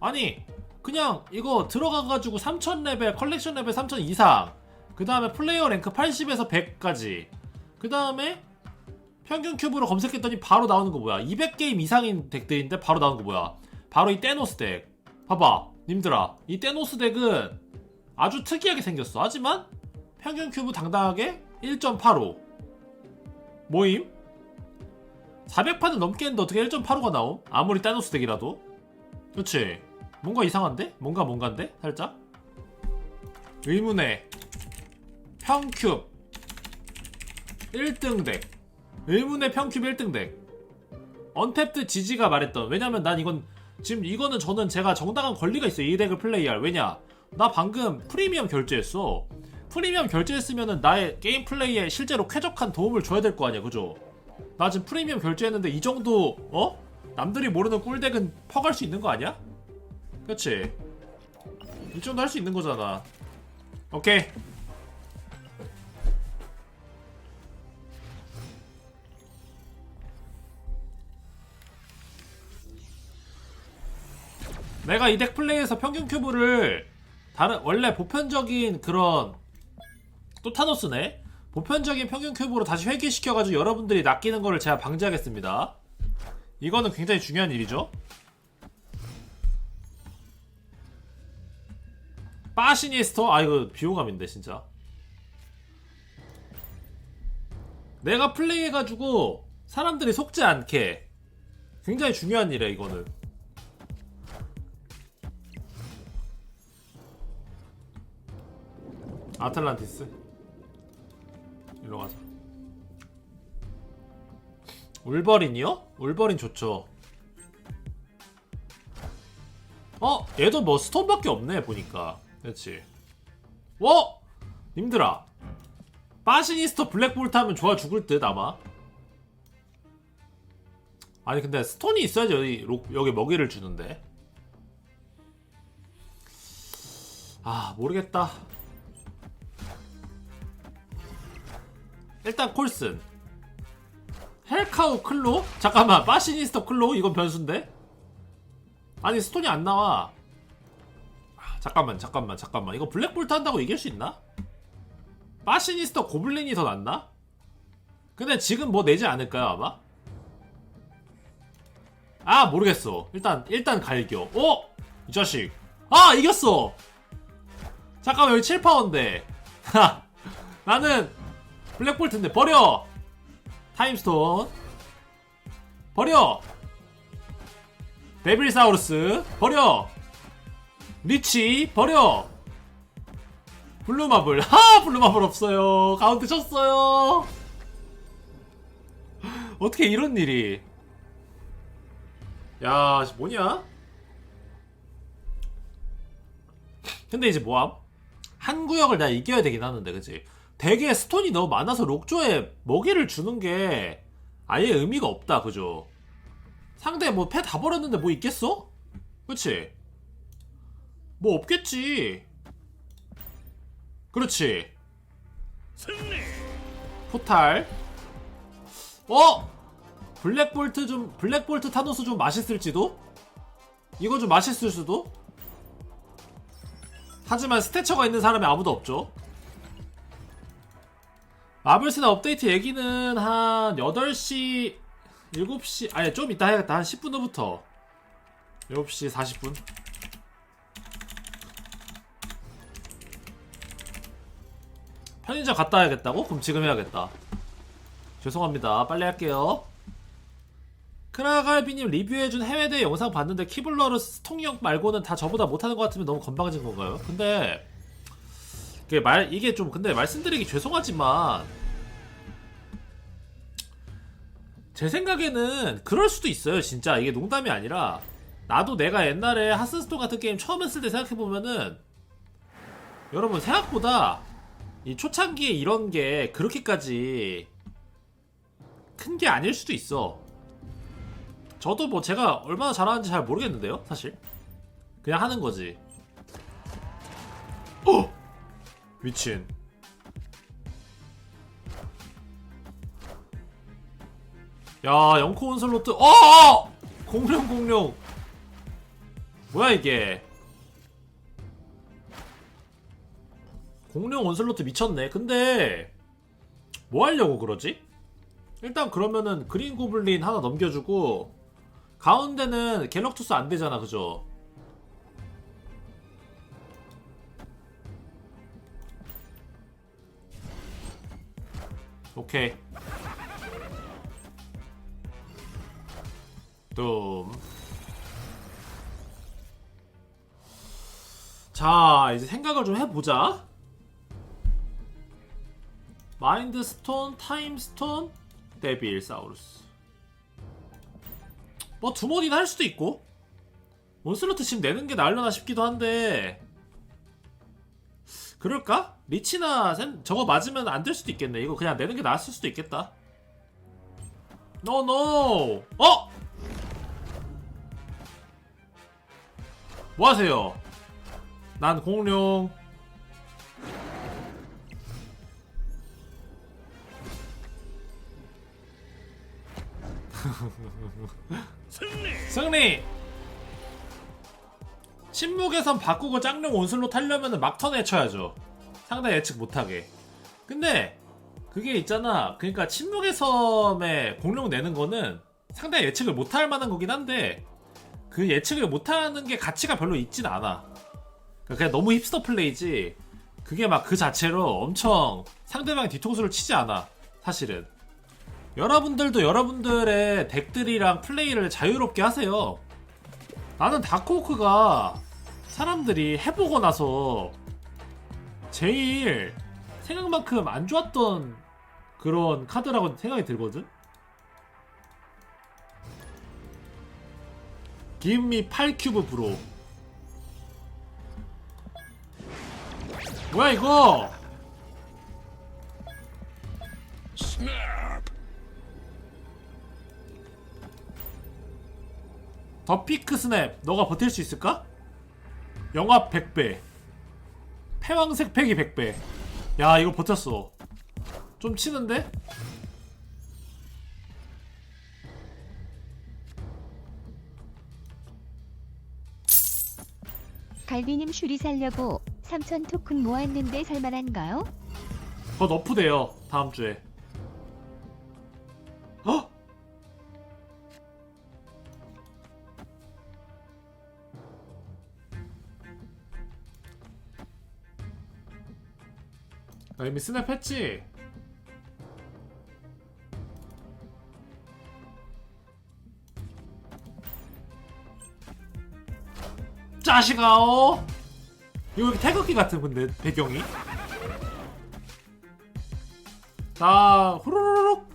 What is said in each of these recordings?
아니 그냥 이거 들어가가지고 3000레벨 컬렉션 레벨 3000 이상. 그 다음에 플레이어 랭크 80에서 100까지. 그 다음에 평균 큐브로 검색했더니 바로 나오는 거 뭐야? 200게임 이상인 덱들인데 바로 나오는 거 뭐야? 바로 이 떼노스 덱. 봐봐 님들아. 이 떼노스 덱은 아주 특이하게 생겼어. 하지만 평균 큐브 당당하게 1.85 모임? 400판을 넘게 했는데 어떻게 1.85가 나옴? 아무리 떼노스 덱이라도. 그치 뭔가 이상한데? 뭔가 뭔가인데? 살짝 의문의 평큐 1등 덱 의문의 평큐 1등 덱 언탭트 지지가 말했던 왜냐면 난 이건 지금 이거는 저는 제가 정당한 권리가 있어요 이 덱을 플레이할 왜냐 나 방금 프리미엄 결제했어 프리미엄 결제했으면은 나의 게임 플레이에 실제로 쾌적한 도움을 줘야 될 거 아니야 그죠 나 지금 프리미엄 결제했는데 이 정도 어? 남들이 모르는 꿀덱은 퍼갈 수 있는 거 아니야? 그치? 이 정도 할 수 있는 거잖아. 오케이. 내가 이 덱 플레이에서 평균 큐브를 다른 원래 보편적인 그런 또 타노스네? 보편적인 평균 큐브로 다시 회귀시켜가지고 여러분들이 낚이는 거를 제가 방지하겠습니다. 이거는 굉장히 중요한 일이죠 빠시니스터? 아 이거 비호감인데 진짜 내가 플레이해가지고 사람들이 속지 않게 굉장히 중요한 일이야 이거는 아틀란티스 일로 가자 울버린이요? 울버린 좋죠 어? 얘도 뭐 스톤밖에 없네 보니까 그렇지 어? 님들아 빠시니스터 블랙볼트 하면 좋아 죽을 듯 아마 아니 근데 스톤이 있어야지 여기, 로- 여기 먹이를 주는데 아 모르겠다 일단 콜슨 헬카우 클로? 잠깐만 빠시니스터 클로? 이건 변수인데? 아니 스톤이 안 나와 아, 잠깐만 잠깐만 잠깐만. 이거 블랙볼트 한다고 이길 수 있나? 빠시니스터 고블린이 더 낫나? 근데 지금 뭐 내지 않을까요 아마? 아 모르겠어. 일단 일단 갈겨. 어? 이 자식. 아 이겼어! 잠깐만 여기 7파워인데 하! 나는 블랙볼트인데 버려! 타임스톤. 버려! 데빌사우루스. 버려 리치 버려. 블루마블. 하 블루마블 없어요. 가운데 쳤어요. 어떻게 이런 일이? 야 뭐냐? 근데 이제 뭐함? 한 구역을 내가 이겨야 되긴 하는데 그치? 되게 스톤이 너무 많아서 록조에 먹이를 주는 게 아예 의미가 없다 그죠? 상대 뭐 패 다 버렸는데 뭐 있겠어? 그치? 뭐 없겠지. 그렇지. 포탈. 어? 블랙볼트 좀, 블랙볼트 타노스 좀 맛있을지도? 이거 좀 맛있을 수도? 하지만 스태처가 있는 사람이 아무도 없죠. 마블스나 업데이트 얘기는 한 8시 7시 아니 좀 이따 해야겠다 한 10분 후부터 7시 40분 편의점 갔다 와야겠다고? 그럼 지금 해야겠다 죄송합니다 빨리 할게요 크라갈비님 리뷰해준 해외대회 영상 봤는데 키블러르스 통역 말고는 다 저보다 못하는 것 같으면 너무 건방진 건가요? 근데 이게 말 이게 좀 근데 말씀드리기 죄송하지만 제 생각에는 그럴 수도 있어요 진짜 이게 농담이 아니라 나도 내가 옛날에 하스스톤 같은 게임 처음 했을 때 생각해 보면은 여러분 생각보다 이 초창기에 이런 게 그렇게까지 큰 게 아닐 수도 있어. 저도 뭐 제가 얼마나 잘하는지 잘 모르겠는데요 사실. 그냥 하는 거지. 어! 미친. 야 영코 온슬로트 어! 공룡 공룡. 뭐야 이게 공룡 온슬로트 미쳤네 근데 뭐 하려고 그러지? 일단 그러면은 그린 고블린 하나 넘겨주고 가운데는 갤럭투스 안 되잖아 그죠? 오케이 둠. 자, 이제 생각을 좀 해보자. 마인드 스톤, 타임 스톤, 데빌 사우루스. 뭐 두머리는 할 수도 있고. 몬슬로트 지금 내는 게 나으려나 싶기도 한데. 그럴까? 리치나 센 저거 맞으면 안 될 수도 있겠네. 이거 그냥 내는 게 나았을 수도 있겠다. 노노. 어? 뭐 하세요? 난 공룡. 승리! 침묵에선 바꾸고 짱룡 온슬로 타려면 막턴 해쳐야죠. 상대 예측 못하게. 근데 그게 있잖아. 그러니까 침묵의 섬에 공룡 내는 거는 상대 예측을 못할 만한 거긴 한데 그 예측을 못하는 게 가치가 별로 있진 않아. 그러니까 그냥 너무 힙스터 플레이지. 그게 막 그 자체로 엄청 상대방의 뒤통수를 치지 않아. 사실은. 여러분들도 여러분들의 덱들이랑 플레이를 자유롭게 하세요. 나는 다크호크가 사람들이 해보고 나서 제일 생각만큼 안 좋았던 그런 카드라고 생각이 들거든? 기음미 8큐브 브로 뭐야 이거 더 피크 스냅 너가 버틸 수 있을까? 영압 100배 패왕색 팩이 100배 야 이거 버텼어 좀 치는데? 갈비님 슈리 살려고 3천 토큰 모았는데 살만한가요? 그거 너프돼요 다음 주에 이미 스냅 했지? 짜식아 어? 이거 태극기 같은 근데 배경이? 자 후루루룩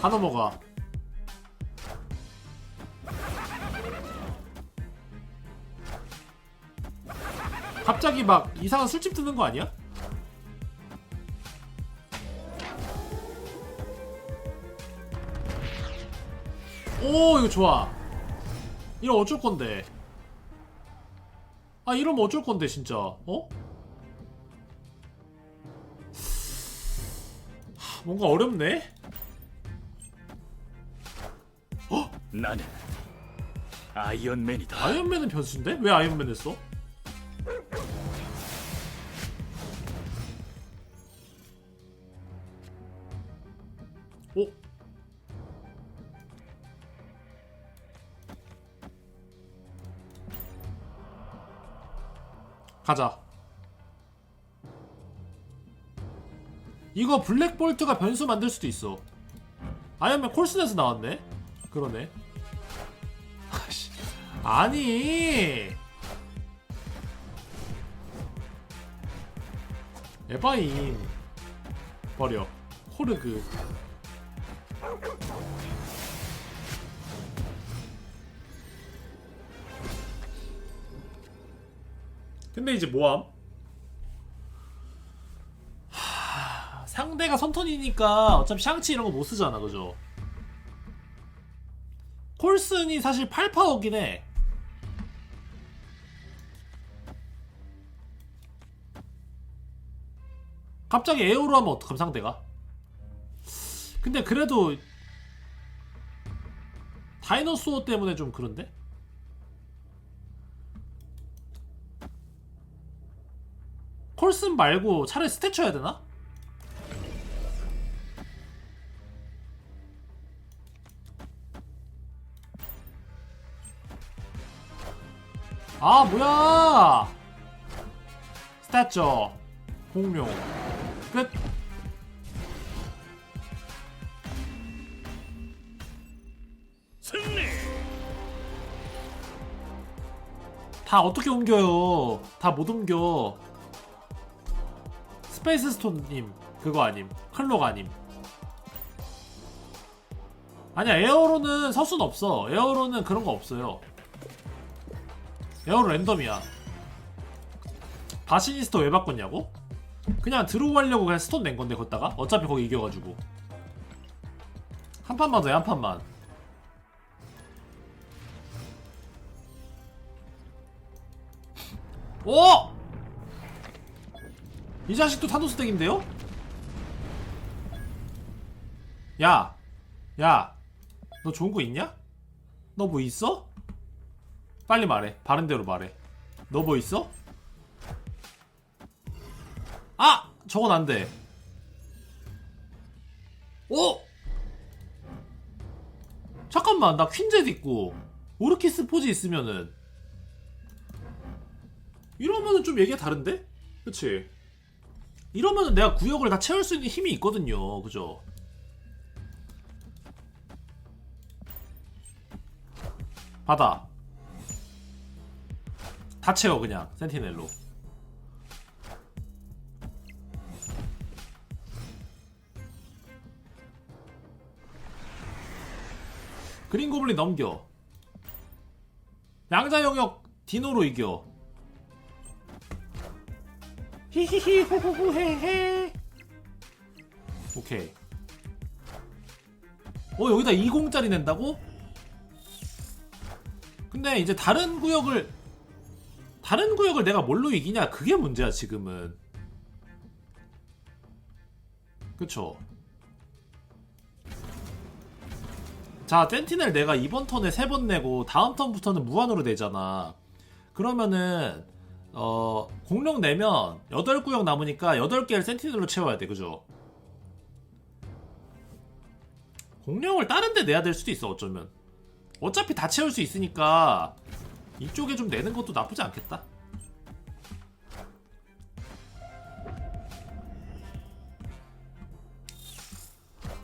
다 넘어가 갑자기 막 이상한 술집 뜨는 거 아니야? 오 이거 좋아 이러면 어쩔 건데 아 이러면 어쩔 건데 진짜 어? 하, 뭔가 어렵네 나는 아이언맨이다. 아이언맨은 변수인데? 왜 아이언맨 했어? 가자. 이거 블랙볼트가 변수 만들 수도 있어. 아이언맨 콜슨에서 나왔네? 그러네. 아니 에바인 버려 호르그 근데 이제? 하, 상대가 선턴이니까 어차피 샹치 이런 거 못 쓰잖아 그죠? 콜슨이 사실 8파워긴 해. 갑자기 에어로 하면 어떡함 상대가? 근데 그래도 다이너소어 때문에 좀 그런데? 콜슨 말고 차라리 스태츄 해야 되나? 아 뭐야 스태츄 공룡 끝 승리. 다 어떻게 옮겨요? 다 못 옮겨. 스페이스 스톤님 그거 아님. 클록 아님. 아니야 에어로는 서순 없어. 에어로는 그런 거 없어요. 에어로 랜덤이야. 바시니스터 왜 바꿨냐고? 그냥 들어오 하려고 그냥 스톤 낸 건데 걷다가 어차피 거기 이겨가지고 한 판만 더해 한 판만. 오! 이 자식도 타노스 덱인데요? 야! 야! 너 좋은 거 있냐? 너 뭐 있어? 빨리 말해. 바른 대로 말해. 너 뭐 있어? 아! 저건 안 돼. 오! 잠깐만, 나 퀸젯 있고, 오르키스 포지 있으면은, 이러면은 좀 얘기가 다른데? 그치? 이러면은 내가 구역을 다 채울 수 있는 힘이 있거든요. 그죠? 받아. 다 채워, 그냥. 센티넬로. 그린 고블린 넘겨. 양자 영역 디노로 이겨. 히히히 후후후 헤헤 오케이. 어 여기다 20짜리 낸다고? 근데 이제 다른 구역을 다른 구역을 내가 뭘로 이기냐? 그게 문제야 지금은. 그쵸? 자 센티넬 내가 이번 턴에 세 번 내고 다음 턴부터는 무한으로 내잖아. 그러면은 어 공룡 내면 8구역 남으니까 8개를 센티넬로 채워야 돼 그죠? 공룡을 다른 데 내야 될 수도 있어 어쩌면. 어차피 다 채울 수 있으니까 이쪽에 좀 내는 것도 나쁘지 않겠다.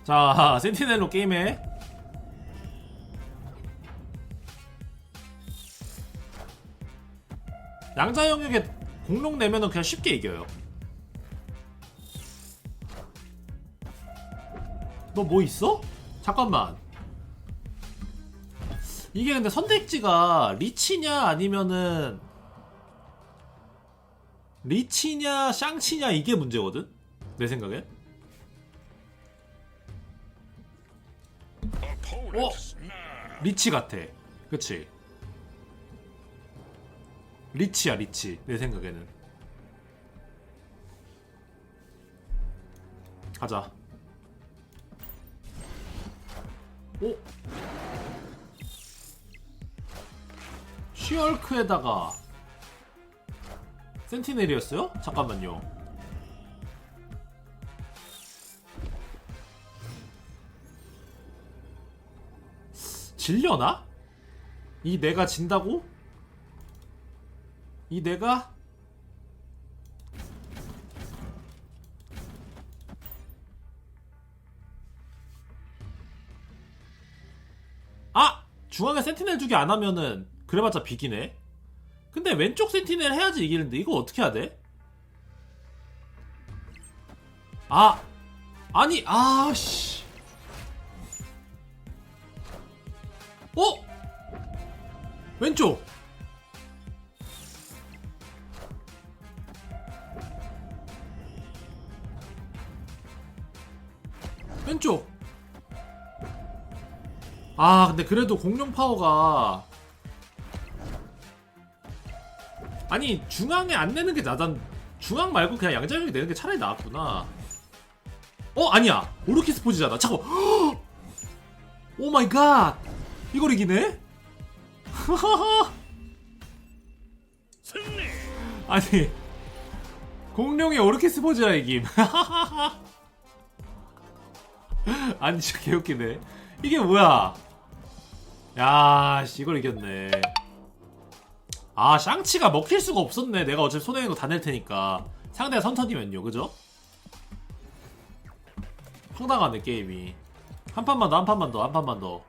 자 센티넬로 게임해 양자 영역에 공룡 내면은 그냥 쉽게 이겨요. 너 뭐 있어? 잠깐만. 이게 근데 선택지가 리치냐 아니면은 리치냐 샹치냐 이게 문제거든? 내 생각에. Opponents 리치 같아. 그치? 리치야 리치 내 생각에는 가자 오 쉬얼크에다가 센티넬이었어요? 잠깐만요 질려나? 이 내가 진다고? 이 내가 아! 중앙에 센티넬 주기 안 하면은 그래봤자 비기네 근데 왼쪽 센티넬 해야지 이기는데 이거 어떻게 해야 돼? 아! 아니 아씨 어? 왼쪽 왼쪽. 아 근데 그래도 공룡 파워가 아니 중앙에 안 내는 게 나단 중앙 말고 그냥 양자역에 내는 게 차라리 나았구나. 어 아니야. 오르키스 포지잖아. 잠깐. 오 마이 갓. 이걸 이기네? 승리. 아니 공룡의 오르케스포즈라 이김 아니 진짜 개웃기네. 이게 뭐야? 야 씨, 이걸 이겼네. 아 샹치가 먹힐 수가 없었네. 내가 어차피 있는 거다 낼 테니까. 상대가 선턴이면요 그죠? 황당하네 게임이. 한 판만 더 한 판만 더 한 판만 더.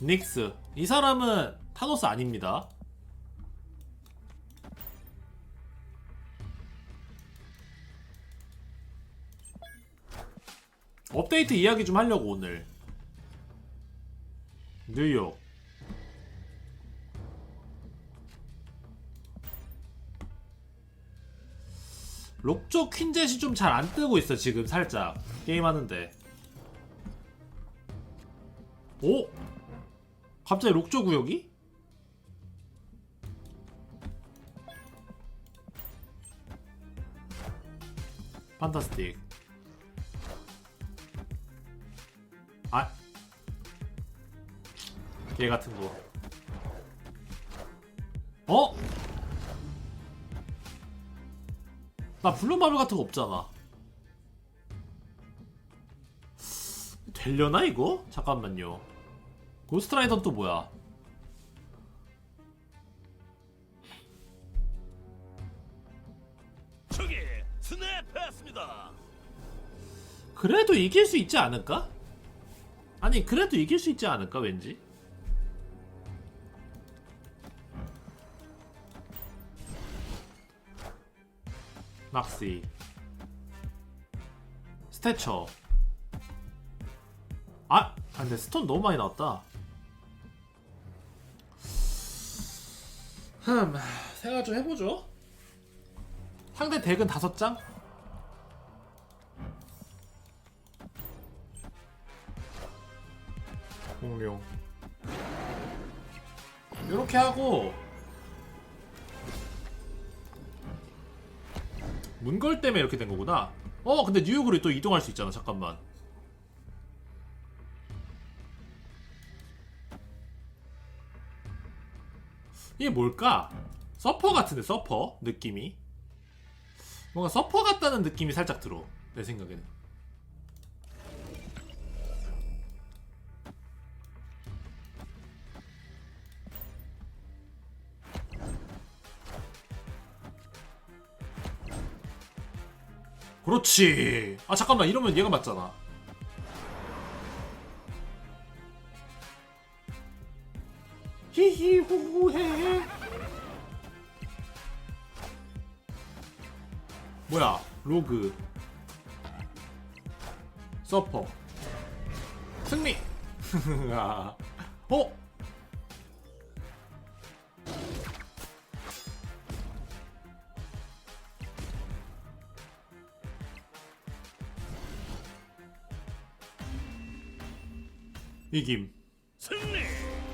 닉스. 이 사람은 타노스 아닙니다 업데이트 이야기 좀 하려고 오늘. 뉴욕. 록조 퀸젯이 좀 잘 안 뜨고 있어 지금 살짝. 게임하는데. 오? 갑자기 록조 구역이? 판타스틱 개 같은 거. 어? 나 블루마블 같은 거 없잖아. 되려나 이거? 잠깐만요. 고스트라이더는 또 뭐야? 저기 스냅했습니다. 그래도 이길 수 있지 않을까? 아니 그래도 이길 수 있지 않을까 왠지? 막시 스태처 아! 아 근데 스톤 너무 많이 나왔다 흠 생각 좀 해보죠 상대 덱은 다섯 장? 공룡 이렇게 하고 문걸 때문에 이렇게 된 거구나. 어 근데 뉴욕으로 또 이동할 수 있잖아. 잠깐만. 이게 뭘까? 서퍼 같은데 서퍼? 느낌이? 뭔가 서퍼 같다는 느낌이 살짝 들어. 내 생각에는 그렇지. 아 잠깐만 이러면 얘가 맞잖아. 히히후후헤. 뭐야? 로그. 서퍼. 승리. 아. 어? 이김.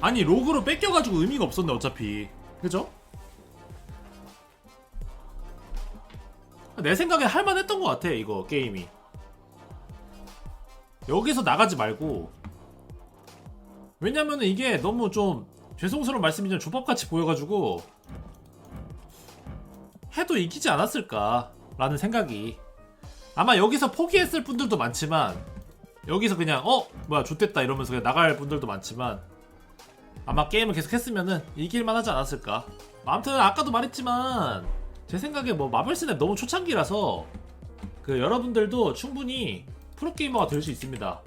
아니 로그로 뺏겨가지고 의미가 없었네 어차피 그죠? 내 생각에 할만했던 것 같아 이거 게임이 여기서 나가지 말고 왜냐면은 이게 너무 좀 죄송스러운 말씀이지만 조밥같이 보여가지고 해도 이기지 않았을까 라는 생각이 아마 여기서 포기했을 분들도 많지만 여기서 그냥 어? 뭐야 좋됐다 이러면서 그냥 나갈 분들도 많지만 아마 게임을 계속 했으면은 이길만 하지 않았을까. 아무튼 아까도 말했지만 제 생각에 뭐 마블 스냅 너무 초창기라서 그 여러분들도 충분히 프로게이머가 될 수 있습니다.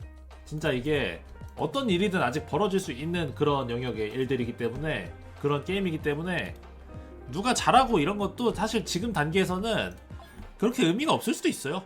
진짜 이게 어떤 일이든 아직 벌어질 수 있는 그런 영역의 일들이기 때문에 그런 게임이기 때문에 누가 잘하고 이런 것도 사실 지금 단계에서는 그렇게 의미가 없을 수도 있어요